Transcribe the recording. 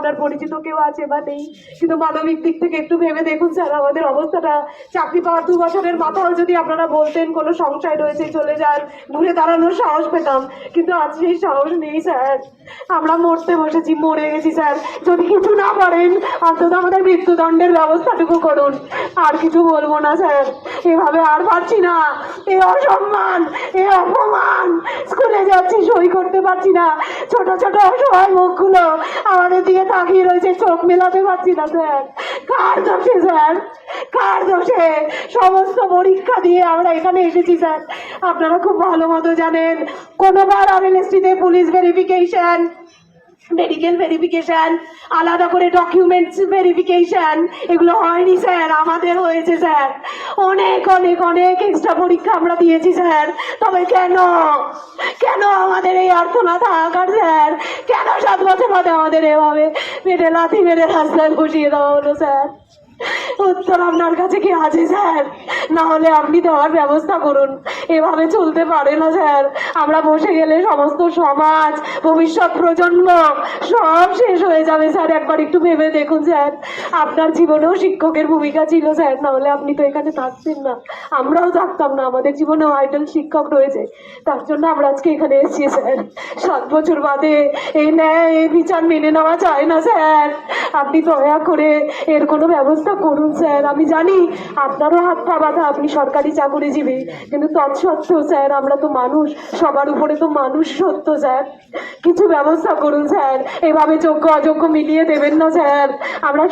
আপনার পরিচিত কেউ আছে বা নেই, কিন্তু মানবিক দিক থেকে একটু ভেবে দেখুন স্যার, আমাদের অবস্থাটা। চাকরি পাওয়ার দু বছরের মাথাও যদি আপনারা বলতেন কোনো সংশয় রয়েছে, চলে যান, ঘুরে দাঁড়ানোর সাহস পেতাম, কিন্তু আজ সেই সাহস নেই স্যার। আমরা মরতে বসেছি, মরে গেছি স্যার। যদি কিছু না করেন, অন্তত আমাদের মৃত্যুদণ্ডের ব্যবস্থাটুকু করুন। আর কিছু বলব না স্যার। এভাবে আর পারছি না। এ অসম্মান, এ অপমান। স্কুলে যাচ্ছি, সই করতে পারছি না। ছোট ছোট অসহায় মুখগুলো আমাদের দিকে তাকিয়ে রয়েছে, চোখ মেলাতে পারছি না, স্যার। কার দোষে, স্যার? কার দোষে? সমস্ত পরীক্ষা দিয়ে আমরা এখানে এসেছি, স্যার। আপনারা খুব ভালো মতো জানেন। কোনোবার আরএলএসটিতে পুলিশ ভেরিফিকেশন মেডিকেল ভেরিফিকেশন আলাদা করে ডকুমেন্টস ভেরিফিকেশন এগুলো হয়নি স্যার, আমাদের হয়েছে স্যার। অনেক অনেক অনেক এক্সট্রা পরীক্ষা আমরা দিয়েছি স্যার। তবে কেন? কেন আমাদের এই আর্থনাথ হাহাকার স্যার? কেন সাত বছর বাদে আমাদের এভাবে পেটে লাথি মেরে রাস্তায় বসিয়ে দেওয়া হলো স্যার? উত্তর আপনার কাছে কি আছে, স্যার? না হলে আপনি দেওয়ার ব্যবস্থা করুন। এভাবে চলতে পারে না, স্যার। আমরা বসে গেলে সমস্ত সমাজ, ভবিষ্যৎ প্রজন্ম সব শেষ হয়ে যাবে, স্যার। একবার একটু ভেবে দেখুন, স্যার। আপনার জীবনেও শিক্ষকের ভূমিকা ছিল, স্যার। না হলে আপনি তো এখানে থাকতেন না। আমরাও থাকতাম না। আমাদের জীবনেও আইডল শিক্ষক রয়েছে। তার জন্য আমরা আজকে এখানে এসেছি, স্যার। সাত বছর বাদে এই ন্যায়, এই বিচার মেনে নেওয়া যায় না, স্যার। আপনি দয়া করে এর কোনো ব্যবস্থা করুন, স্যার। আমি জানি আপনারও হাত পা বাঁধা, আপনি সরকারি চাকরিজীবী, কিন্তু তৎসত্ত্বেও স্যার, আমরা তো মানুষ, সবার উপরে তো মানুষ সত্য, স্যার। কিছু ব্যবস্থা করুন, স্যার। এভাবে যোগ্য অযোগ্য মিলিয়ে দেবেন না, স্যার। আমরা